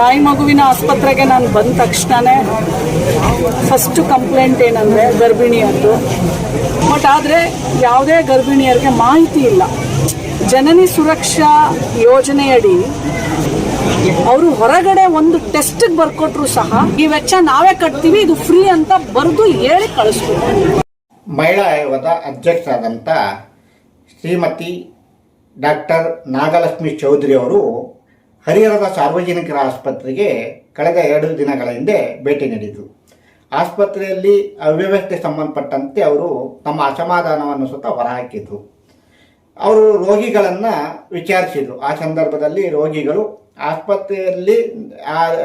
ತಾಯಿ ಮಗುವಿನ ಆಸ್ಪತ್ರೆಗೆ ನಾನು ಬಂದ ತಕ್ಷಣವೇ ಫಸ್ಟ್ ಕಂಪ್ಲೇಂಟ್ ಏನಂದರೆ ಗರ್ಭಿಣಿಯದ್ದು ಬಟ್ ಆದರೆ ಯಾವುದೇ ಗರ್ಭಿಣಿಯರಿಗೆ ಮಾಹಿತಿ ಇಲ್ಲ. ಜನನಿ ಸುರಕ್ಷಾ ಯೋಜನೆಯಡಿ ಅವರು ಹೊರಗಡೆ ಒಂದು ಟೆಸ್ಟ್ಗೆ ಬರ್ಕೊಟ್ರು ಸಹ ಈ ವೆಚ್ಚ ನಾವೇ ಕಟ್ತೀವಿ, ಇದು ಫ್ರೀ ಅಂತ ಬರೆದು ಹೇಳಿ ಕಳಿಸ್ಬೇಕು. ಮಹಿಳಾ ಆಯೋಗದ ಅಧ್ಯಕ್ಷರಾದಂಥ ಶ್ರೀಮತಿ ಡಾಕ್ಟರ್ ನಾಗಲಕ್ಷ್ಮಿ ಚೌಧರಿ ಅವರು ಹರಿಹರದ ಸಾರ್ವಜನಿಕರ ಆಸ್ಪತ್ರೆಗೆ ಕಳೆದ ಎರಡು ದಿನಗಳ ಹಿಂದೆ ಭೇಟಿ ನೀಡಿದರು. ಆಸ್ಪತ್ರೆಯಲ್ಲಿ ಅವ್ಯವಸ್ಥೆ ಸಂಬಂಧಪಟ್ಟಂತೆ ಅವರು ತಮ್ಮ ಅಸಮಾಧಾನವನ್ನು ಸ್ವತಃ ಹೊರಹಾಕಿದ್ರು. ಅವರು ರೋಗಿಗಳನ್ನು ವಿಚಾರಿಸಿದರು. ಆ ಸಂದರ್ಭದಲ್ಲಿ ರೋಗಿಗಳು ಆಸ್ಪತ್ರೆಯಲ್ಲಿ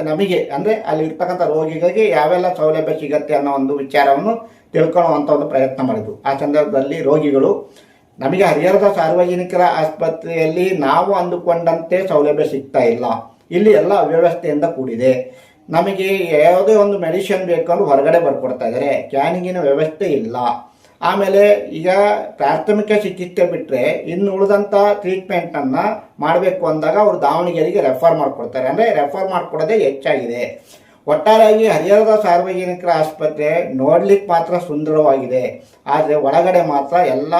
ನಮಗೆ, ಅಂದರೆ ಅಲ್ಲಿ ಇರ್ತಕ್ಕಂಥ ರೋಗಿಗಳಿಗೆ ಯಾವೆಲ್ಲ ಸೌಲಭ್ಯ ಸಿಗತ್ತೆ ಅನ್ನೋ ಒಂದು ವಿಚಾರವನ್ನು ತಿಳ್ಕೊಳ್ಳುವಂಥ ಒಂದು ಪ್ರಯತ್ನ ಮಾಡಿದ್ರು. ಆ ಸಂದರ್ಭದಲ್ಲಿ ರೋಗಿಗಳು ನಮಗೆ ಹರಿಹರದ ಸಾರ್ವಜನಿಕರ ಆಸ್ಪತ್ರೆಯಲ್ಲಿ ನಾವು ಅಂದುಕೊಂಡಂತೆ ಸೌಲಭ್ಯ ಸಿಗ್ತಾ ಇಲ್ಲ. ಇಲ್ಲಿ ಎಲ್ಲ ಅವ್ಯವಸ್ಥೆಯಿಂದ ಕೂಡಿದೆ. ನಮಗೆ ಯಾವುದೇ ಒಂದು ಮೆಡಿಸಿನ್ ಬೇಕಂದ್ರೂ ಹೊರಗಡೆ ಬರ್ಕೊಡ್ತಾ ಇದ್ದಾರೆ. ಕ್ಯಾನಿಂಗಿನ ವ್ಯವಸ್ಥೆ ಇಲ್ಲ. ಆಮೇಲೆ ಈಗ ಪ್ರಾಥಮಿಕ ಚಿಕಿತ್ಸೆ ಬಿಟ್ಟರೆ ಇನ್ನು ಉಳಿದಂಥ ಟ್ರೀಟ್ಮೆಂಟನ್ನು ಮಾಡಬೇಕು ಅಂದಾಗ ಅವರು ದಾವಣಗೆರೆಗೆ ರೆಫರ್ ಮಾಡಿಕೊಡ್ತಾರೆ. ಅಂದರೆ ರೆಫರ್ ಮಾಡಿಕೊಡೋದೇ ಹೆಚ್ಚಾಗಿದೆ. ಒಟ್ಟಾರೆಯಾಗಿ ಹರಿಹರದ ಸಾರ್ವಜನಿಕರ ಆಸ್ಪತ್ರೆ ನೋಡ್ಲಿಕ್ಕೆ ಮಾತ್ರ ಸುಂದರವಾಗಿದೆ. ಆದರೆ ಒಳಗಡೆ ಮಾತ್ರ ಎಲ್ಲ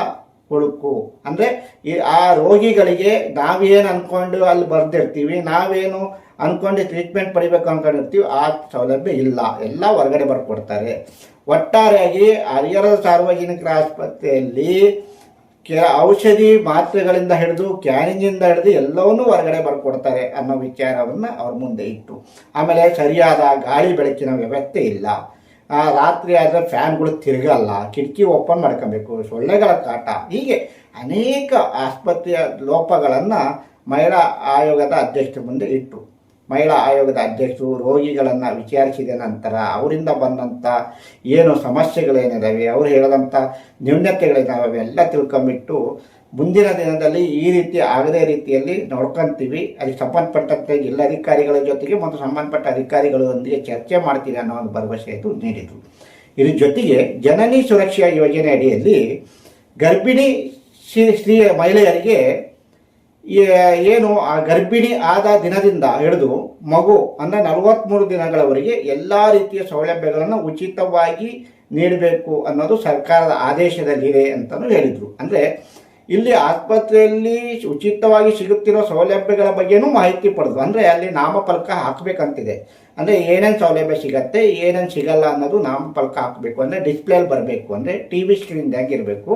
ಹುಡುಕು. ಅಂದರೆ ಈ ಆ ರೋಗಿಗಳಿಗೆ ನಾವೇನು ಅಂದ್ಕೊಂಡು ಅಲ್ಲಿ ಬರ್ದಿರ್ತೀವಿ, ನಾವೇನು ಅಂದ್ಕೊಂಡು ಟ್ರೀಟ್ಮೆಂಟ್ ಪಡಿಬೇಕು ಅಂದ್ಕೊಂಡಿರ್ತೀವಿ ಆ ಸೌಲಭ್ಯ ಇಲ್ಲ. ಎಲ್ಲ ಹೊರಗಡೆ ಬರ್ಕೊಡ್ತಾರೆ. ಒಟ್ಟಾರೆಯಾಗಿ ಹರಿಹರದ ಸಾರ್ವಜನಿಕರ ಆಸ್ಪತ್ರೆಯಲ್ಲಿ ಕೆ ಔಷಧಿ ಮಾತ್ರೆಗಳಿಂದ ಹಿಡಿದು, ಕ್ಯಾನಿಂಗಿಂದ ಹಿಡಿದು ಎಲ್ಲವನ್ನೂ ಹೊರಗಡೆ ಬರ್ಕೊಡ್ತಾರೆ ಅನ್ನೋ ವಿಚಾರವನ್ನು ಅವ್ರ ಮುಂದೆ ಇಟ್ಟು. ಆಮೇಲೆ ಸರಿಯಾದ ಗಾಳಿ ಬೆಳಕಿನ ವ್ಯವಸ್ಥೆ ಇಲ್ಲ. ಆ, ರಾತ್ರಿ ಆದರೆ ಫ್ಯಾನ್ಗಳು ತಿರುಗಲ್ಲ ಕಿಟಕಿ ಓಪನ್ ಮಾಡ್ಕೊಬೇಕು ಸೊಳ್ಳೆಗಳ ಕಾಟ. ಹೀಗೆ ಅನೇಕ ಆಸ್ಪತ್ರೆಯ ಲೋಪಗಳನ್ನು ಮಹಿಳಾ ಆಯೋಗದ ಅಧ್ಯಕ್ಷರ ಮುಂದೆ ಇಟ್ಟು ಮಹಿಳಾ ಆಯೋಗದ ಅಧ್ಯಕ್ಷರು ರೋಗಿಗಳನ್ನು ವಿಚಾರಿಸಿದ ನಂತರ ಅವರಿಂದ ಬಂದಂಥ ಏನು ಸಮಸ್ಯೆಗಳೇನಿದ್ದಾವೆ ಅವರು ಹೇಳಿದಂಥ ನ್ಯೂನ್ಯತೆಗಳಿದ್ದಾವೆ ಎಲ್ಲ ತಿಳ್ಕೊಂಬಿಟ್ಟು ಮುಂದಿನ ದಿನದಲ್ಲಿ ಈ ರೀತಿ ಆಗದೇ ರೀತಿಯಲ್ಲಿ ನೋಡ್ಕೊಂತೀವಿ. ಅಲ್ಲಿ ಸಂಬಂಧಪಟ್ಟಂತೆ ಜಿಲ್ಲಾಧಿಕಾರಿಗಳ ಜೊತೆಗೆ ಮತ್ತು ಸಂಬಂಧಪಟ್ಟ ಅಧಿಕಾರಿಗಳೊಂದಿಗೆ ಚರ್ಚೆ ಮಾಡ್ತೀವಿ ಅನ್ನೋ ಒಂದು ಭರವಸೆಯನ್ನು ನೀಡಿದರು. ಇದ್ರ ಜೊತೆಗೆ ಜನನಿ ಸುರಕ್ಷಾ ಯೋಜನೆ ಅಡಿಯಲ್ಲಿ ಗರ್ಭಿಣಿ ಸ್ತ್ರೀ ಮಹಿಳೆಯರಿಗೆ ಏನು ಆ ಗರ್ಭಿಣಿ ಆದ ದಿನದಿಂದ ಹಿಡಿದು ಮಗು ಅಂದರೆ ನಲವತ್ತ್ಮೂರು ದಿನಗಳವರೆಗೆ ಎಲ್ಲ ರೀತಿಯ ಸೌಲಭ್ಯಗಳನ್ನು ಉಚಿತವಾಗಿ ನೀಡಬೇಕು ಅನ್ನೋದು ಸರ್ಕಾರದ ಆದೇಶದಲ್ಲಿದೆ ಅಂತಲೂ ಹೇಳಿದರು. ಅಂದರೆ ಇಲ್ಲಿ ಆಸ್ಪತ್ರೆಯಲ್ಲಿ ಉಚಿತವಾಗಿ ಸಿಗುತ್ತಿರೋ ಸೌಲಭ್ಯಗಳ ಬಗ್ಗೆನೂ ಮಾಹಿತಿ ಪಡೆದು, ಅಂದರೆ ಅಲ್ಲಿ ನಾಮಫಲಕ ಹಾಕಬೇಕಂತಿದೆ. ಅಂದರೆ ಏನೇನು ಸೌಲಭ್ಯ ಸಿಗತ್ತೆ, ಏನೇನು ಸಿಗಲ್ಲ ಅನ್ನೋದು ನಾಮಫಲಕ ಹಾಕಬೇಕು. ಅಂದರೆ ಡಿಸ್ಪ್ಲೇಲಿ ಬರಬೇಕು, ಅಂದರೆ ಟಿ ವಿ ಸ್ಕ್ರೀನ್ದಾಗ ಇರಬೇಕು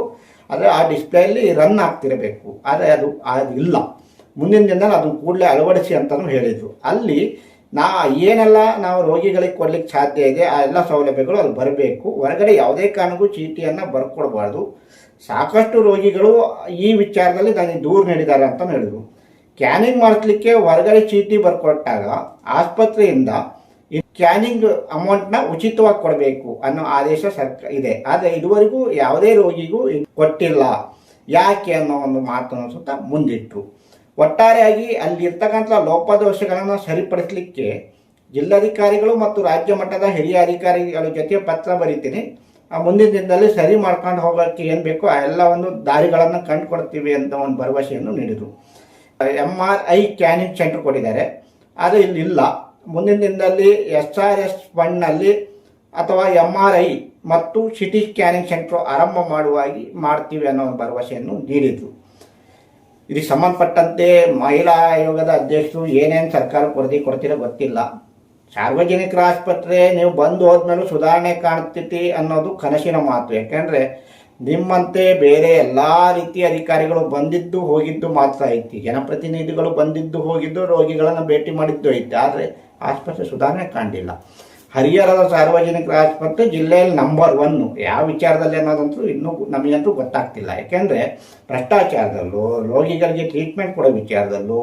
ಆದರೆ ಆ ಡಿಸ್ಪ್ಲೇಯಲ್ಲಿ ರನ್ ಆಗ್ತಿರಬೇಕು. ಆದರೆ ಅದು ಅದು ಇಲ್ಲ. ಮುಂದಿನ ದಿನದಲ್ಲಿ ಅದನ್ನು ಕೂಡಲೇ ಅಳವಡಿಸಿ ಅಂತಲೂ ಹೇಳಿದರು. ಅಲ್ಲಿ ನಾ, ಏನೆಲ್ಲ ನಾವು ರೋಗಿಗಳಿಗೆ ಕೊಡ್ಲಿಕ್ಕೆ ಸಾಧ್ಯ ಇದೆ, ಆ ಎಲ್ಲ ಸೌಲಭ್ಯಗಳು ಅಲ್ಲಿ ಬರಬೇಕು. ಹೊರಗಡೆ ಯಾವುದೇ ಕಾರಣಕ್ಕೂ ಚೀಟಿಯನ್ನು ಬರ್ಕೊಡ್ಬಾರ್ದು. ಸಾಕಷ್ಟು ರೋಗಿಗಳು ಈ ವಿಚಾರದಲ್ಲಿ ನನಗೆ ದೂರು ನೀಡಿದ್ದಾರೆ ಅಂತ ಹೇಳಿದರು. ಕ್ಯಾನಿಂಗ್ ಮಾಡಿಸ್ಲಿಕ್ಕೆ ಹೊರಗಡೆ ಚೀಟಿ ಬರ್ಕೊಟ್ಟಾಗ ಆಸ್ಪತ್ರೆಯಿಂದ ಈ ಕ್ಯಾನಿಂಗ್ ಅಮೌಂಟ್ನ ಉಚಿತವಾಗಿ ಕೊಡಬೇಕು ಅನ್ನೋ ಆದೇಶ ಸರ್ಕ, ಇದೆ. ಆದರೆ ಇದುವರೆಗೂ ಯಾವುದೇ ರೋಗಿಗೂ ಕೊಟ್ಟಿಲ್ಲ. ಯಾಕೆ ಅನ್ನೋ ಒಂದು ಮಾತನ್ನು ಸುತ್ತ ಮುಂದಿಟ್ಟರು ಒಟ್ಟಾರೆಯಾಗಿ ಅಲ್ಲಿರ್ತಕ್ಕಂಥ ಲೋಪದೋಷಗಳನ್ನು ಸರಿಪಡಿಸಲಿಕ್ಕೆ ಜಿಲ್ಲಾಧಿಕಾರಿಗಳು ಮತ್ತು ರಾಜ್ಯ ಮಟ್ಟದ ಹಿರಿಯ ಅಧಿಕಾರಿಗಳ ಜೊತೆ ಪತ್ರ ಬರೀತೀನಿ. ಮುಂದಿನ ದಿನದಲ್ಲಿ ಸರಿ ಮಾಡ್ಕೊಂಡು ಹೋಗೋಕ್ಕೆ ಏನು ಬೇಕೋ ಆ ಎಲ್ಲ ಒಂದು ದಾರಿಗಳನ್ನು ಕಂಡುಕೊಡ್ತೀವಿ ಅಂತ ಒಂದು ಭರವಸೆಯನ್ನು ನೀಡಿದರು. M R I scanning centre ಕೊಟ್ಟಿದ್ದಾರೆ. ಆದರೆ ಇಲ್ಲಿ ಇಲ್ಲ. ಮುಂದಿನ ದಿನದಲ್ಲಿ ಎಸ್ ಆರ್ ಎಸ್ ಫಂಡ್ನಲ್ಲಿ ಅಥವಾ ಎಂ ಆರ್ ಐ ಮತ್ತು ಸಿಟಿ ಸ್ಕ್ಯಾನಿಂಗ್ ಸೆಂಟರ್ ಆರಂಭ ಮಾಡುವಾಗಿ ಮಾಡ್ತೀವಿ ಅನ್ನೋ ಒಂದು ಭರವಸೆಯನ್ನು ನೀಡಿದರು. ಇದಕ್ಕೆ ಸಂಬಂಧಪಟ್ಟಂತೆ ಮಹಿಳಾ ಆಯೋಗದ ಅಧ್ಯಕ್ಷರು ಏನೇನು ಸರ್ಕಾರ ವರದಿ ಕೊಡ್ತೀರೋ ಗೊತ್ತಿಲ್ಲ. ಸಾರ್ವಜನಿಕರ ಆಸ್ಪತ್ರೆ, ನೀವು ಬಂದು ಹೋದ್ಮೇಲೆ ಸುಧಾರಣೆ ಕಾಣ್ತೈತಿ ಅನ್ನೋದು ಕನಸಿನ ಮಾತು. ಯಾಕೆಂದರೆ ನಿಮ್ಮಂತೆ ಬೇರೆ ಎಲ್ಲ ರೀತಿಯ ಅಧಿಕಾರಿಗಳು ಬಂದಿದ್ದು ಹೋಗಿದ್ದು ಮಾತ್ರ ಐತಿ. ಜನಪ್ರತಿನಿಧಿಗಳು ಬಂದಿದ್ದು ಹೋಗಿದ್ದು ರೋಗಿಗಳನ್ನು ಭೇಟಿ ಮಾಡಿದ್ದು ಐತಿ. ಆದರೆ ಆಸ್ಪತ್ರೆ ಸುಧಾರಣೆ ಕಾಣಲಿಲ್ಲ. ಹರಿಹರದ ಸಾರ್ವಜನಿಕರ ಆಸ್ಪತ್ರೆ ಜಿಲ್ಲೆಯಲ್ಲಿ ನಂಬರ್ ಒನ್ನು ಯಾವ ವಿಚಾರದಲ್ಲಿ ಅನ್ನೋದಂತೂ ಇನ್ನೂ ನಮಗಂತೂ ಗೊತ್ತಾಗ್ತಿಲ್ಲ. ಯಾಕೆಂದರೆ ಭ್ರಷ್ಟಾಚಾರದಲ್ಲೂ, ರೋಗಿಗಳಿಗೆ ಟ್ರೀಟ್ಮೆಂಟ್ ಕೊಡೋ ವಿಚಾರದಲ್ಲೂ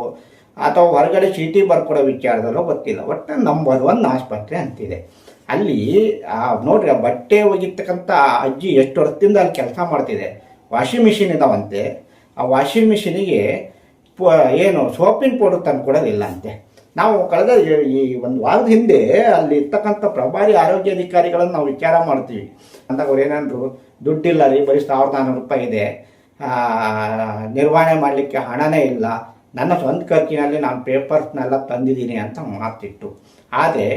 ಅಥವಾ ಹೊರಗಡೆ ಚೀಟಿ ಬರ್ಕೊಡೋ ವಿಚಾರದಲ್ಲೂ ಗೊತ್ತಿಲ್ಲ. ಒಟ್ಟು ನಂಬರ್ ಒನ್ ಆಸ್ಪತ್ರೆ ಅಂತಿದೆ. ಅಲ್ಲಿ, ಆ, ನೋಡ್ರಿ, ಆ ಬಟ್ಟೆ ಒಗಿತಕ್ಕಂಥ ಅಜ್ಜಿ ಎಷ್ಟು ವರ್ಷದಿಂದ ಅಲ್ಲಿ ಕೆಲಸ ಮಾಡ್ತಿದೆ. ವಾಷಿಂಗ್ ಮಿಷಿನ್ ಇದಾವಂತೆ. ಆ ವಾಷಿಂಗ್ ಮಿಷಿನಿಗೆ ಪ- ಏನು ಸೋಪಿನ ಪೌಡರ್ ತಂದು ಕೊಡೋದಿಲ್ಲ ಅಂತೆ. ನಾವು ಕಳೆದ, ಈ- ಒಂದು ವಾರದ ಹಿಂದೆ ಅಲ್ಲಿ ಇರ್ತಕ್ಕಂಥ ಪ್ರಭಾರಿ ಆರೋಗ್ಯ ಅಧಿಕಾರಿಗಳನ್ನು ನಾವು ವಿಚಾರ ಮಾಡ್ತೀವಿ. ಅಂದಾಗ ಅವ್ರು ಏನಂದ್ರು, ದುಡ್ಡಿಲ್ಲ ರೀ, ಬರೀ ಸಾವಿರದ ನಾನ್ನೂರು ರೂಪಾಯಿ ಇದೆ. ನಿರ್ವಹಣೆ ಮಾಡಲಿಕ್ಕೆ ಹಣನೇ ಇಲ್ಲ. ನನ್ನ ಸ್ವಂತ ಖರ್ಚಿನಲ್ಲಿ ನಾನು ಪೇಪರ್ಸ್ನೆಲ್ಲ ತಂದಿದ್ದೀನಿ ಅಂತ ಮಾತಿತ್ತು ಆದರೆ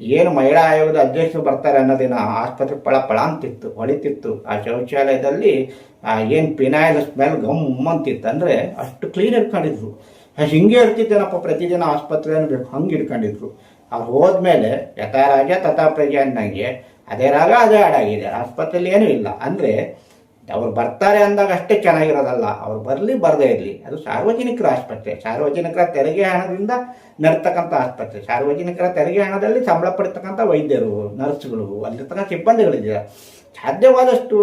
ಏನು ಮಹಿಳಾ ಆಯೋಗದ ಅಧ್ಯಕ್ಷರು ಬರ್ತಾರೆ ಅನ್ನೋದಿನ ಆಸ್ಪತ್ರೆ ಪಳ ಪಳ ಅಂತಿತ್ತು, ಹೊಳಿತಿತ್ತು. ಆ ಶೌಚಾಲಯದಲ್ಲಿ ಏನು ಪಿನಾಯಿಲ್ ಸ್ಮೆಲ್ ಗಮ್ ಅಂತಿತ್ತು. ಅಂದರೆ ಅಷ್ಟು ಕ್ಲೀನ್ ಇಟ್ಕೊಂಡಿದ್ರು. ಹಿಂಗೆ ಇರ್ತಿದ್ದೇನಪ್ಪ, ಪ್ರತಿದಿನ ಆಸ್ಪತ್ರೆ ಬೇಕು, ಹಂಗೆ ಇಟ್ಕೊಂಡಿದ್ರು. ಅವ್ರು ಹೋದ್ಮೇಲೆ ಯಥಾ ರಾಜ ತಥಾ ಪ್ರಜೆ ಅನ್ನಂಗೆ ಅದೇ ರಾಗ ಅದೇ ಹಾಡಾಗಿದೆ. ಆಸ್ಪತ್ರೆಯಲ್ಲಿ ಏನೂ ಇಲ್ಲ. ಅಂದರೆ ಅವ್ರು ಬರ್ತಾರೆ ಅಂದಾಗ ಅಷ್ಟೇ ಚೆನ್ನಾಗಿರೋದಲ್ಲ. ಅವ್ರು ಬರಲಿ, ಬರದೇ ಇರಲಿ. ಅದು ಸಾರ್ವಜನಿಕರ ಆಸ್ಪತ್ರೆ. ಸಾರ್ವಜನಿಕರ ತೆರಿಗೆ ಹಣದಿಂದ ನಡ್ತಕ್ಕಂಥ ಆಸ್ಪತ್ರೆ. ಸಾರ್ವಜನಿಕರ ತೆರಿಗೆ ಹಣದಲ್ಲಿ ಸಂಬಳ ಪಡಿತಕ್ಕಂಥ ವೈದ್ಯರು, ನರ್ಸ್ಗಳು, ಅಲ್ಲಿರ್ತಕ್ಕಂಥ ಸಿಬ್ಬಂದಿಗಳಿದ್ದಾರೆ ಸಾಧ್ಯವಾದಷ್ಟು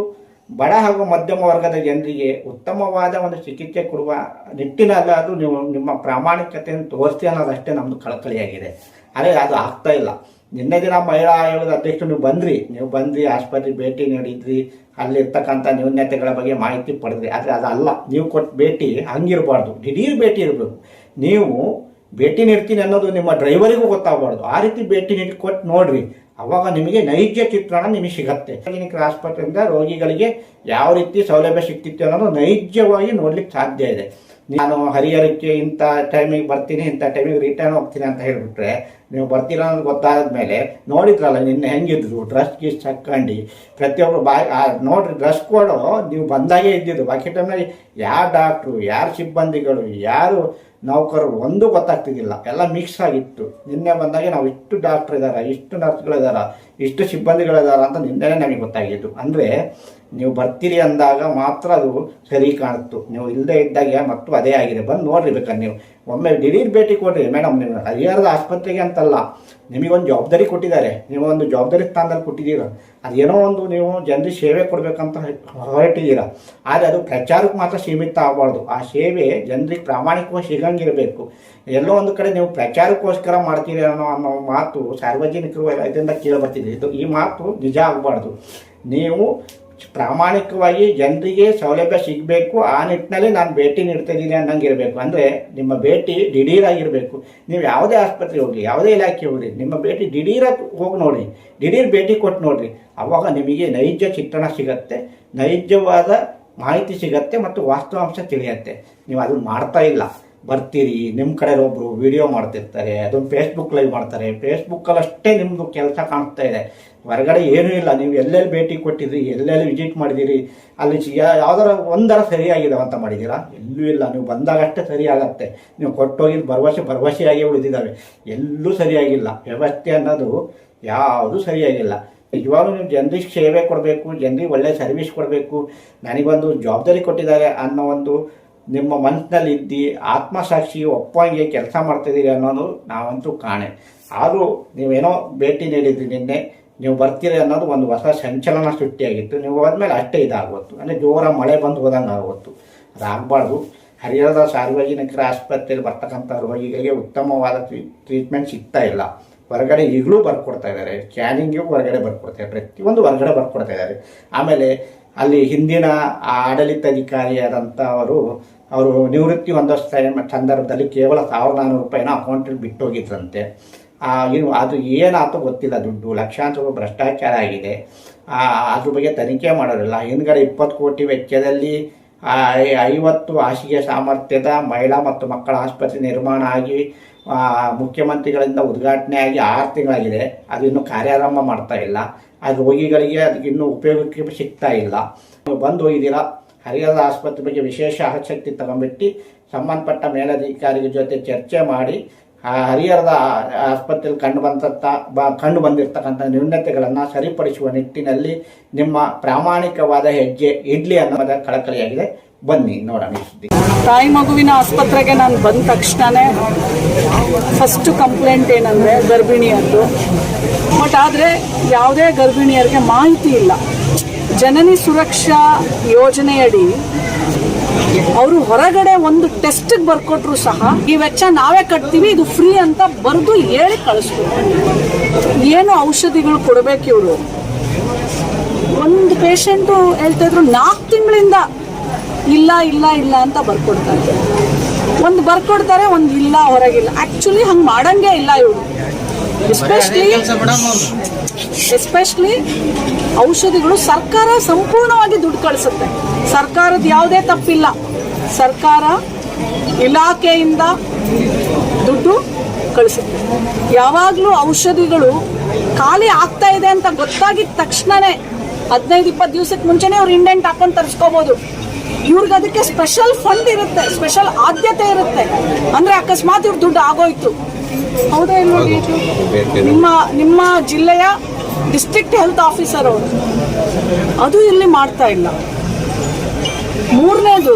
ಬಡ ಹಾಗೂ ಮಧ್ಯಮ ವರ್ಗದ ಜನರಿಗೆ ಉತ್ತಮವಾದ ಒಂದು ಚಿಕಿತ್ಸೆ ಕೊಡುವ ನಿಟ್ಟಿನಲ್ಲ ನೀವು ನಿಮ್ಮ ಪ್ರಾಮಾಣಿಕತೆಯನ್ನು ತೋರಿಸಿ ಅನ್ನೋದಷ್ಟೇ ನಮ್ಮದು ಕಳಕಳಿಯಾಗಿದೆ. ಆದರೆ ಅದು ಆಗ್ತಾ ಇಲ್ಲ. ನಿನ್ನೆ ದಿನ ಮಹಿಳಾ ಆಯೋಗದ ಅಧ್ಯಕ್ಷರು ನೀವು ಬಂದ್ರಿ. ನೀವು ಬಂದ್ರಿ, ಆಸ್ಪತ್ರೆಗೆ ಭೇಟಿ ನೀಡಿದ್ರಿ, ಅಲ್ಲಿರ್ತಕ್ಕಂಥ ನ್ಯೂನ್ಯತೆಗಳ ಬಗ್ಗೆ ಮಾಹಿತಿ ಪಡೆದ್ರಿ. ಆದರೆ ಅದಲ್ಲ. ನೀವು ಕೊಟ್ಟು ಭೇಟಿ ಹಂಗಿರಬಾರ್ದು. ದಿಢೀರ್ ಭೇಟಿ ಇರಬೇಕು. ನೀವು ಭೇಟಿ ನೀಡ್ತೀನಿ ಅನ್ನೋದು ನಿಮ್ಮ ಡ್ರೈವರಿಗೂ ಗೊತ್ತಾಗಬಾರ್ದು. ಆ ರೀತಿ ಭೇಟಿ ನೀಡಿ ಕೊಟ್ಟು ನೋಡ್ರಿ. ಅವಾಗ ನಿಮಗೆ ನೈಜ ಚಿತ್ರಣ ನಿಮಗೆ ಸಿಗತ್ತೆ. ಸಾರ್ವಜನಿಕರ ಆಸ್ಪತ್ರೆಯಿಂದ ರೋಗಿಗಳಿಗೆ ಯಾವ ರೀತಿ ಸೌಲಭ್ಯ ಸಿಗ್ತಿತ್ತು ಅನ್ನೋದು ನೈಜವಾಗಿ ನೋಡ್ಲಿಕ್ಕೆ ಸಾಧ್ಯ ಇದೆ. ನಾನು ಹರಿಹರಕ್ಕೆ ಇಂಥ ಟೈಮಿಗೆ ಬರ್ತೀನಿ, ಇಂಥ ಟೈಮಿಗೆ ರಿಟರ್ನ್ ಹೋಗ್ತೀನಿ ಅಂತ ಹೇಳಿಬಿಟ್ರೆ, ನೀವು ಬರ್ತೀರ ಅನ್ನೋದು ಗೊತ್ತಾದ ಮೇಲೆ ನೋಡಿದ್ರಲ್ಲ ನಿನ್ನೆ ಹೆಂಗಿದ್ರು ಡ್ರೆಸ್ ಗೀಸ್ ಹಾಕೊಂಡು ಪ್ರತಿಯೊಬ್ಬರು ಬಾ ನೋಡ್ರಿ ಡ್ರೆಸ್ ಕೋಡು ನೀವು ಬಂದಾಗೆ ಇದ್ದಿದ್ದು. ಬಾಕಿ ಟೈಮಲ್ಲಿ ಯಾರು ಡಾಕ್ಟ್ರು ಯಾರು ಸಿಬ್ಬಂದಿಗಳು, ಯಾರು ನೌಕರರು, ಒಂದೂ ಗೊತ್ತಾಗ್ತಿದ್ದಿಲ್ಲ. ಎಲ್ಲ ಮಿಕ್ಸ್ ಆಗಿತ್ತು. ನಿನ್ನೆ ಬಂದಾಗ ನಾವು ಇಷ್ಟು ಡಾಕ್ಟ್ರ್ ಇದ್ದಾರೆ ಇಷ್ಟು ನರ್ಸ್ಗಳಿದ್ದಾರೆ ಇಷ್ಟು ಸಿಬ್ಬಂದಿಗಳಿದ್ದಾರೆ ಅಂತ ನಿನ್ನೆ ನಮಗೆ ಗೊತ್ತಾಗಿದ್ದು. ಅಂದರೆ ನೀವು ಬರ್ತೀರಿ ಅಂದಾಗ ಮಾತ್ರ ಅದು ಸರಿ ಕಾಣಿಸ್ತು ನೀವು ಇಲ್ಲದೆ ಇದ್ದಾಗ ಮತ್ತು ಅದೇ ಆಗಿದೆ. ಬಂದು ನೋಡ್ರಿ ಬೇಕಾದ್ರೆ ನೀವು. ಒಮ್ಮೆ ದಿಢೀರ್ ಭೇಟಿ ಕೊಡ್ರಿ. ಮೇಡಮ್, ನೀವು ಹರಿಹರದ ಆಸ್ಪತ್ರೆಗೆ ಅಂತಲ್ಲ ನಿಮಗೊಂದು ಜವಾಬ್ದಾರಿ ಕೊಟ್ಟಿದ್ದಾರೆ. ನೀವು ಒಂದು ಜವಾಬ್ದಾರಿ ಸ್ಥಾನದಲ್ಲಿ ಕೊಟ್ಟಿದ್ದೀರ. ಅದೇನೋ ಒಂದು ನೀವು ಜನರಿಗೆ ಸೇವೆ ಕೊಡಬೇಕಂತ ಹೊರಟಿದ್ದೀರ. ಆದರೆ ಅದು ಪ್ರಚಾರಕ್ಕೆ ಮಾತ್ರ ಸೀಮಿತ ಆಗಬಾರ್ದು. ಆ ಸೇವೆ ಜನರಿಗೆ ಪ್ರಾಮಾಣಿಕವಾಗಿ ಸಿಗಂಗಿರಬೇಕು. ಎಲ್ಲೋ ಒಂದು ಕಡೆ ನೀವು ಪ್ರಚಾರಕ್ಕೋಸ್ಕರ ಮಾಡ್ತೀರಿ ಅನ್ನೋ ಅನ್ನೋ ಮಾತು ಸಾರ್ವಜನಿಕರು ಇದರಿಂದ ಕೇಳಿ ಬರ್ತಿದೆ. ಇದು ಈ ಮಾತು ನಿಜ ಆಗಬಾರ್ದು. ನೀವು ಪ್ರಾಮಾಣಿಕವಾಗಿ ಜನರಿಗೆ ಸೌಲಭ್ಯ ಸಿಗಬೇಕು, ಆ ನಿಟ್ಟಿನಲ್ಲಿ ನಾನು ಭೇಟಿ ನೀಡ್ತಾ ಇದ್ದೀನಿ ಅನ್ನಂಗೆ ಇರಬೇಕು ಅಂದರೆ ನಿಮ್ಮ ಭೇಟಿ ದಿಢೀರಾಗಿರಬೇಕು. ನೀವು ಯಾವುದೇ ಆಸ್ಪತ್ರೆಗೆ ಹೋಗಿ ಯಾವುದೇ ಇಲಾಖೆ ಹೋಗಿ ನಿಮ್ಮ ಭೇಟಿ ದಿಢೀರಾಗಿ ಹೋಗಿ ನೋಡಿ. ದಿಢೀರ್ ಭೇಟಿ ಕೊಟ್ಟು ನೋಡಿರಿ. ಅವಾಗ ನಿಮಗೆ ನೈಜ ಚಿತ್ರಣ ಸಿಗತ್ತೆ, ನೈಜವಾದ ಮಾಹಿತಿ ಸಿಗತ್ತೆ ಮತ್ತು ವಾಸ್ತವಾಂಶ ತಿಳಿಯತ್ತೆ. ನೀವು ಅದನ್ನು ಮಾಡ್ತಾ ಇಲ್ಲ. ಬರ್ತೀರಿ ನಿಮ್ಮ ಕಡೆ ಒಬ್ಬರು ವಿಡಿಯೋ ಮಾಡ್ತಿರ್ತಾರೆ ಅದನ್ನು ಫೇಸ್ಬುಕ್ ಲೈವ್ ಮಾಡ್ತಾರೆ. ಫೇಸ್ಬುಕ್ಕಲ್ಲಿ ಅಷ್ಟೇ ನಿಮ್ಮದು ಕೆಲಸ ಕಾಣಿಸ್ತಾ ಇದೆ. ಹೊರಗಡೆ ಏನೂ ಇಲ್ಲ, ನೀವು ಎಲ್ಲೆಲ್ಲಿ ಭೇಟಿ ಕೊಟ್ಟಿದ್ರಿ, ಎಲ್ಲೆಲ್ಲಿ ವಿಸಿಟ್ ಮಾಡಿದ್ದೀರಿ ಅಲ್ಲಿ ಯಾವ್ದಾರ ಒಂದರ ಸರಿಯಾಗಿದೆ ಅಂತ ಮಾಡಿದ್ದೀರಾ ಎಲ್ಲೂ ಇಲ್ಲ, ನೀವು ಬಂದಾಗಷ್ಟೇ ಸರಿಯಾಗತ್ತೆ ನೀವು ಕೊಟ್ಟೋಗಿದ್ದು ಭರವಸೆ ಭರವಸೆಯಾಗಿ ಉಳಿದಿದ್ದಾವೆ. ಎಲ್ಲೂ ಸರಿಯಾಗಿಲ್ಲ ವ್ಯವಸ್ಥೆ ಅನ್ನೋದು ಯಾವುದೂ ಸರಿಯಾಗಿಲ್ಲ ನಿಜವಾಗ್ಲೂ ನೀವು ಜನರಿಗೆ ಸೇವೆ ಕೊಡಬೇಕು, ಜನರಿಗೆ ಒಳ್ಳೆ ಸರ್ವಿಸ್ ಕೊಡಬೇಕು. ನನಗೊಂದು ಜವಾಬ್ದಾರಿ ಕೊಟ್ಟಿದ್ದಾರೆ ಅನ್ನೋ ಒಂದು ನಿಮ್ಮ ಮನಸ್ಸಿನಲ್ಲಿ ಇದ್ದಿ ಆತ್ಮಸಾಕ್ಷಿ ಒಪ್ಪಂಗೆ ಕೆಲಸ ಮಾಡ್ತಿದ್ದೀರಿ ಅನ್ನೋದು ನಾವಂತೂ ಕಾಣೆ. ಆದರೂ ನೀವೇನೋ ಭೇಟಿ ನೀಡಿದ್ರಿ ನಿನ್ನೆ, ನೀವು ಬರ್ತೀರಿ ಅನ್ನೋದು ಒಂದು ಹೊಸ ಸಂಚಲನ ಸೃಷ್ಟಿಯಾಗಿತ್ತು. ನೀವು ಹೋದ್ಮೇಲೆ ಅಷ್ಟೇ ಇದಾಗುವತ್ತು ಅಂದರೆ ಜೋರ ಮಳೆ ಬಂದು ಹೋದಂಗೆ ಆಗುವತ್ತು ಅದಾಗಬಾರ್ದು ಹರಿಹರದ ಸಾರ್ವಜನಿಕರ ಆಸ್ಪತ್ರೆಯಲ್ಲಿ ಬರ್ತಕ್ಕಂಥ ರೋಗಿಗಳಿಗೆ ಉತ್ತಮವಾದ ಟ್ರೀಟ್ಮೆಂಟ್ ಸಿಗ್ತಾ ಇಲ್ಲ. ಹೊರಗಡೆ ಈಗಲೂ ಬರ್ಕೊಡ್ತಾ ಇದ್ದಾರೆ. ಸ್ಕ್ಯಾನಿಂಗಿಗೂ ಹೊರಗಡೆ ಬರ್ಕೊಡ್ತಾರೆ ಪ್ರತಿಯೊಂದು ಹೊರಗಡೆ ಬರ್ಕೊಡ್ತಾ ಇದ್ದಾರೆ. ಆಮೇಲೆ ಅಲ್ಲಿ ಹಿಂದಿನ ಆಡಳಿತಾಧಿಕಾರಿಯಾದಂಥ ಅವರು ಅವರು ನಿವೃತ್ತಿ ಹೊಂದೋ ಸಂದರ್ಭದಲ್ಲಿ ಕೇವಲ ಸಾವಿರದ ನಾನ್ನೂರು ರೂಪಾಯಿನ ಅಕೌಂಟಲ್ಲಿ ಬಿಟ್ಟು ಹೋಗಿದ್ರಂತೆ ಅದು ಏನಾಯ್ತು ಗೊತ್ತಿಲ್ಲ ದುಡ್ಡು, ಲಕ್ಷಾಂತರ ಭ್ರಷ್ಟಾಚಾರ ಆಗಿದೆ. ಅದ್ರ ಬಗ್ಗೆ ತನಿಖೆ ಮಾಡೋರಿಲ್ಲ. ಹಿಂದ್ಗಡೆ ಇಪ್ಪತ್ತು ಕೋಟಿ ವೆಚ್ಚದಲ್ಲಿ ಐವತ್ತು ಹಾಸಿಗೆ ಸಾಮರ್ಥ್ಯದ ಮಹಿಳಾ ಮತ್ತು ಮಕ್ಕಳ ಆಸ್ಪತ್ರೆ ನಿರ್ಮಾಣ ಆಗಿ ಮುಖ್ಯಮಂತ್ರಿಗಳಿಂದ ಉದ್ಘಾಟನೆ ಆಗಿ ಆರು ತಿಂಗಳಾಗಿದೆ. ಅದು ಕಾರ್ಯಾರಂಭ ಮಾಡ್ತಾ ಇಲ್ಲ. ಆ ರೋಗಿಗಳಿಗೆ ಅದಕ್ಕಿನ್ನೂ ಉಪಯೋಗಕ್ಕೆ ಸಿಗ್ತಾ ಇಲ್ಲ. ಬಂದು ಹೋಗಿದ್ದೀರಾ? ಹರಿಹರದ ಆಸ್ಪತ್ರೆ ಬಗ್ಗೆ ವಿಶೇಷ ಆಸಕ್ತಿ ತಗೊಂಬಿಟ್ಟು ಸಂಬಂಧಪಟ್ಟ ಮೇಲಧಿಕಾರಿಗಳ ಜೊತೆ ಚರ್ಚೆ ಮಾಡಿ, ಆ ಹರಿಹರದ ಆಸ್ಪತ್ರೆಯಲ್ಲಿ ಕಂಡು ಬಂದಂಥ ಬ, ಕಂಡು ಬಂದಿರತಕ್ಕಂಥ ನ್ಯೂನತೆಗಳನ್ನು ಸರಿಪಡಿಸುವ ನಿಟ್ಟಿನಲ್ಲಿ ನಿಮ್ಮ ಪ್ರಾಮಾಣಿಕವಾದ ಹೆಜ್ಜೆ ಇಡ್ಲಿ ಅನ್ನೋದ ಕಳಕಳಿಯಾಗಿದೆ. ಬನ್ನಿ, ನೋಡೋಣ ತಾಯಿ ಮಗುವಿನ ಆಸ್ಪತ್ರೆಗೆ ನಾನು ಬಂದ ತಕ್ಷಣನೇ ಫಸ್ಟ್ ಕಂಪ್ಲೇಂಟ್ ಏನಂದರೆ ಗರ್ಭಿಣಿಯದ್ದು. ಬಟ್ ಆದರೆ ಯಾವುದೇ ಗರ್ಭಿಣಿಯರಿಗೆ ಮಾಹಿತಿ ಇಲ್ಲ. ಜನನಿ ಸುರಕ್ಷಾ ಯೋಜನೆಯಡಿ ಅವರು ಹೊರಗಡೆ ಒಂದು ಟೆಸ್ಟ್ಗೆ ಬರ್ಕೊಟ್ರು ಸಹ, ಈ ವೆಚ್ಚ ನಾವೇ ಕಟ್ತೀವಿ, ಇದು ಫ್ರೀ ಅಂತ ಬರೆದು ಹೇಳಿ ಕಳಿಸ್ಬೇಕು. ಏನು ಔಷಧಿಗಳು ಕೊಡಬೇಕು ಇವರು? ಒಂದು ಪೇಷಂಟು ಹೇಳ್ತಾ ಇದ್ರು, ನಾಲ್ಕು ತಿಂಗಳಿಂದ ಇಲ್ಲ ಇಲ್ಲ ಇಲ್ಲ ಅಂತ ಬರ್ಕೊಡ್ತಾರೆ. ಒಂದು ಬರ್ಕೊಡ್ತಾರೆ, ಒಂದು ಇಲ್ಲ, ಹೊರಗಿಲ್ಲ. ಆ್ಯಕ್ಚುಲಿ ಹಂಗೆ ಮಾಡಂಗೆ ಇಲ್ಲ ಇವರು. ಎಸ್ಪೆಷಲಿ ಎಸ್ಪೆಷಲಿ ಔಷಧಿಗಳು ಸರ್ಕಾರ ಸಂಪೂರ್ಣವಾಗಿ ದುಡ್ಡು ಕಳಿಸುತ್ತೆ. ಸರ್ಕಾರದ ಯಾವುದೇ ತಪ್ಪಿಲ್ಲ. ಸರ್ಕಾರ ಇಲಾಖೆಯಿಂದ ದುಡ್ಡು ಕಳಿಸುತ್ತೆ. ಯಾವಾಗಲೂ ಔಷಧಿಗಳು ಖಾಲಿ ಆಗ್ತಾ ಇದೆ ಅಂತ ಗೊತ್ತಾಗಿದ್ದ ತಕ್ಷಣನೇ ಹದಿನೈದು ಇಪ್ಪತ್ತು ದಿವಸಕ್ಕೆ ಮುಂಚೆನೇ ಅವ್ರು ಇಂಡೆಂಟ್ ಹಾಕೊಂಡು ತರಿಸ್ಕೋಬೋದು. ಇವ್ರಿಗೆ ಅದಕ್ಕೆ ಸ್ಪೆಷಲ್ ಫಂಡ್ ಇರುತ್ತೆ. ಸ್ಪೆಷಲ್ ಆದ್ಯತೆ ಇರುತ್ತೆ. ಅಂದರೆ ಅಕಸ್ಮಾತ್ ಇವ್ರ ದುಡ್ಡು ಆಗೋಯ್ತು. ಹೌದಾ ನಿಮ್ಮ ನಿಮ್ಮ ಜಿಲ್ಲೆಯ ಡಿಸ್ಟ್ರಿಕ್ಟ್ ಹೆಲ್ತ್ ಆಫೀಸರ್ ಅವರು. ಅದು ಇಲ್ಲಿ ಮಾಡ್ತಾ ಇಲ್ಲ. ಮೂರನೇದು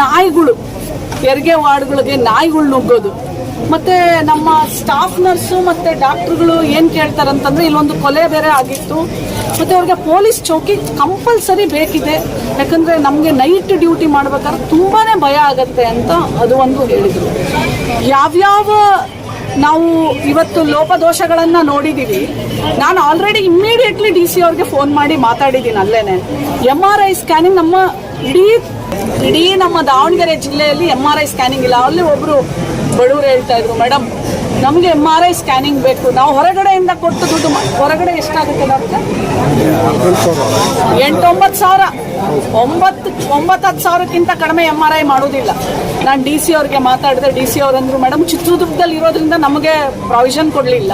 ನಾಯಿಗಳು. ಹೆರಿಗೆ ವಾರ್ಡ್ಗಳಿಗೆ ನಾಯಿಗಳು ನುಗ್ಗೋದು. ಮತ್ತೆ ನಮ್ಮ ಸ್ಟಾಫ್ ನರ್ಸು ಮತ್ತೆ ಡಾಕ್ಟರ್ಗಳು ಏನ್ ಕೇಳ್ತಾರಂತಂದ್ರೆ ಇಲ್ಲೊಂದು ಕೊಲೆ ಬೇರೆ ಆಗಿತ್ತು. ಮತ್ತೆ ಅವ್ರಿಗೆ ಪೊಲೀಸ್ ಚೌಕಿ ಕಂಪಲ್ಸರಿ ಬೇಕಿದೆ. ಯಾಕಂದ್ರೆ ನಮಗೆ ನೈಟ್ ಡ್ಯೂಟಿ ಮಾಡ್ಬೇಕಾದ್ರೆ ತುಂಬಾನೇ ಭಯ ಆಗತ್ತೆ ಅಂತ ಅದು ಒಂದು ಹೇಳಿದ್ರು. ಯಾವ್ಯಾವ ನಾವು ಇವತ್ತು ಲೋಪದೋಷಗಳನ್ನ ನೋಡಿದೀವಿ, ನಾನು ಆಲ್ರೆಡಿ ಇಮ್ಮಿಡಿಯೇಟ್ಲಿ ಡಿ ಸಿ ಅವ್ರಿಗೆ ಫೋನ್ ಮಾಡಿ ಮಾತಾಡಿದ್ದೀನಿ ಅಲ್ಲೇನೆ. ಎಂ ಆರ್ ಐ ಸ್ಕ್ಯಾನಿಂಗ್ ನಮ್ಮ ಇಡೀ ಇಡೀ ನಮ್ಮ ದಾವಣಗೆರೆ ಜಿಲ್ಲೆಯಲ್ಲಿ ಎಂ ಆರ್ ಐ ಸ್ಕ್ಯಾನಿಂಗ್ ಇಲ್ಲ. ಅಲ್ಲಿ ಒಬ್ರು ಬಡವರು ಹೇಳ್ತಾ ಇದ್ರು ಮೇಡಮ್ ನಮಗೆ ಎಂ ಆರ್ ಐ ಸ್ಕ್ಯಾನಿಂಗ್ ಬೇಕು. ನಾವು ಹೊರಗಡೆಯಿಂದ ಕೊಟ್ಟು ದುಡ್ಡು ಹೊರಗಡೆ ಎಷ್ಟಾಗುತ್ತೆ ಡಾಕ್ಟರ್? ಎಂಟೊಂಬತ್ತು ಸಾವಿರ. ಒಂಬತ್ತು ಒಂಬತ್ತು ಸಾವಿರಕ್ಕಿಂತ ಕಡಿಮೆ ಎಂ ಆರ್ ಐ ಮಾಡೋದಿಲ್ಲ. ನಾನು ಡಿ ಸಿ ಅವ್ರಿಗೆ ಮಾತಾಡಿದೆ ಡಿ ಸಿ ಅವ್ರು ಅಂದ್ರು ಮೇಡಮ್ ಚಿತ್ರದುರ್ಗದಲ್ಲಿ ಇರೋದ್ರಿಂದ ನಮಗೆ ಪ್ರಾವಿಷನ್ ಕೊಡಲಿಲ್ಲ.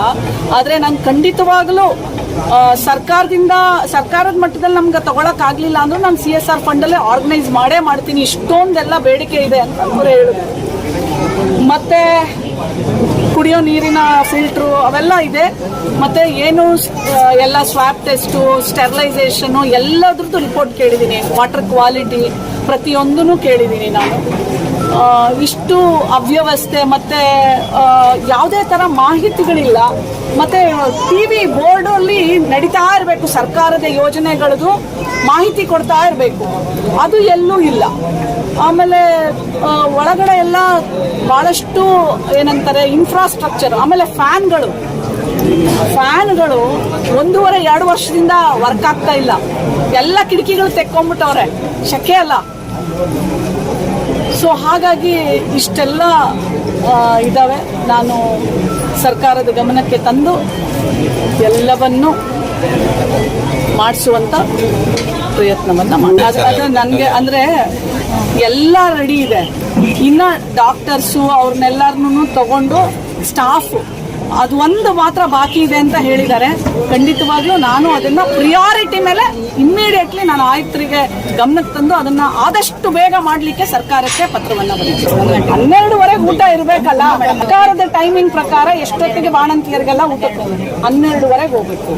ಆದರೆ ನಾನು ಖಂಡಿತವಾಗಲೂ ಸರ್ಕಾರದಿಂದ, ಸರ್ಕಾರದ ಮಟ್ಟದಲ್ಲಿ ನಮ್ಗೆ ತಗೊಳಕ್ಕಾಗಲಿಲ್ಲ ಅಂದ್ರೂ ನಾನು ಸಿ ಎಸ್ ಆರ್ ಫಂಡಲ್ಲೇ ಆರ್ಗನೈಸ್ ಮಾಡೇ ಮಾಡ್ತೀನಿ. ಇಷ್ಟೊಂದೆಲ್ಲ ಬೇಡಿಕೆ ಇದೆ ಅಂತ ಅವರು ಹೇಳಿದ್ರು. ಮತ್ತೆ ಕುಡಿಯೋ ನೀರಿನ ಫಿಲ್ಟ್ರು ಅವೆಲ್ಲ ಇದೆ. ಮತ್ತೆ ಏನು ಎಲ್ಲ ಸ್ವಾಪ್ ಟೆಸ್ಟು ಸ್ಟೆರಿಲೈಸೇಷನು ಎಲ್ಲದ್ರದ್ದು ರಿಪೋರ್ಟ್ ಕೇಳಿದ್ದೀನಿ. ವಾಟರ್ ಕ್ವಾಲಿಟಿ ಪ್ರತಿಯೊಂದೂ ಕೇಳಿದ್ದೀನಿ ನಾನು. ಇಷ್ಟು ಅವ್ಯವಸ್ಥೆ ಮತ್ತೆ ಯಾವುದೇ ಥರ ಮಾಹಿತಿಗಳಿಲ್ಲ. ಮತ್ತೆ ಟಿ ವಿ ಬೋರ್ಡಲ್ಲಿ ನಡೀತಾ ಇರಬೇಕು, ಸರ್ಕಾರದ ಯೋಜನೆಗಳದು ಮಾಹಿತಿ ಕೊಡ್ತಾ ಇರಬೇಕು. ಅದು ಎಲ್ಲೂ ಇಲ್ಲ. ಆಮೇಲೆ ಒಳಗಡೆ ಎಲ್ಲ ಬಹಳಷ್ಟು ಏನಂತಾರೆ ಇನ್ಫ್ರಾಸ್ಟ್ರಕ್ಚರ್ ಆಮೇಲೆ ಫ್ಯಾನ್ಗಳು. ಫ್ಯಾನ್ಗಳು ಒಂದೂವರೆ, ಎರಡು ವರ್ಷದಿಂದ ವರ್ಕ್ ಆಗ್ತಾ ಇಲ್ಲ. ಎಲ್ಲ ಕಿಟಕಿಗಳು ತೆಕ್ಕೊಂಡ್ಬಿಟ್ಟವ್ರೆ. ಶಕೆ ಅಲ್ಲ. ಸೊ ಹಾಗಾಗಿ ಇಷ್ಟೆಲ್ಲ ಇದ್ದಾವೆ ನಾನು ಸರ್ಕಾರದ ಗಮನಕ್ಕೆ ತಂದು ಎಲ್ಲವನ್ನು ಮಾಡಿಸುವಂಥ ಪ್ರಯತ್ನವನ್ನು ಮಾಡಿ ಅದು ನನಗೆ ಅಂದರೆ ಎಲ್ಲ ರೆಡಿ ಇದೆ. ಇನ್ನು ಡಾಕ್ಟರ್ಸು ಅವ್ರನ್ನೆಲ್ಲರನ್ನೂ ತಗೊಂಡು ಸ್ಟಾಫ್ ಅದು ಒಂದು ಮಾತ್ರ ಬಾಕಿ ಇದೆ ಅಂತ ಹೇಳಿದ್ದಾರೆ. ಖಂಡಿತವಾಗ್ಲೂ ನಾನು ಅದನ್ನ ಪ್ರಿಯಾರಿಟಿ ಮೇಲೆ ಇಮ್ಮಿಡಿಯೇಟ್ಲಿ ನಾನು ಆಯುಕ್ತರಿಗೆ ಗಮನಕ್ಕೆ ತಂದು ಅದನ್ನ ಆದಷ್ಟು ಬೇಗ ಮಾಡಲಿಕ್ಕೆ ಸರ್ಕಾರಕ್ಕೆ ಪತ್ರವನ್ನ ಬರೀತೀನಿ ಹನ್ನೆರಡುವರೆಗೆ ಊಟ ಇರಬೇಕಲ್ಲ ಸರ್ಕಾರದ ಟೈಮಿಂಗ್ ಪ್ರಕಾರ ಎಷ್ಟೊತ್ತಿಗೆ ಬಾಣಂತಿಯರಿಗೆಲ್ಲ ಊಟಕ್ಕೆ ಹನ್ನೆರಡುವರೆಗೆ ಹೋಗ್ಬೇಕು.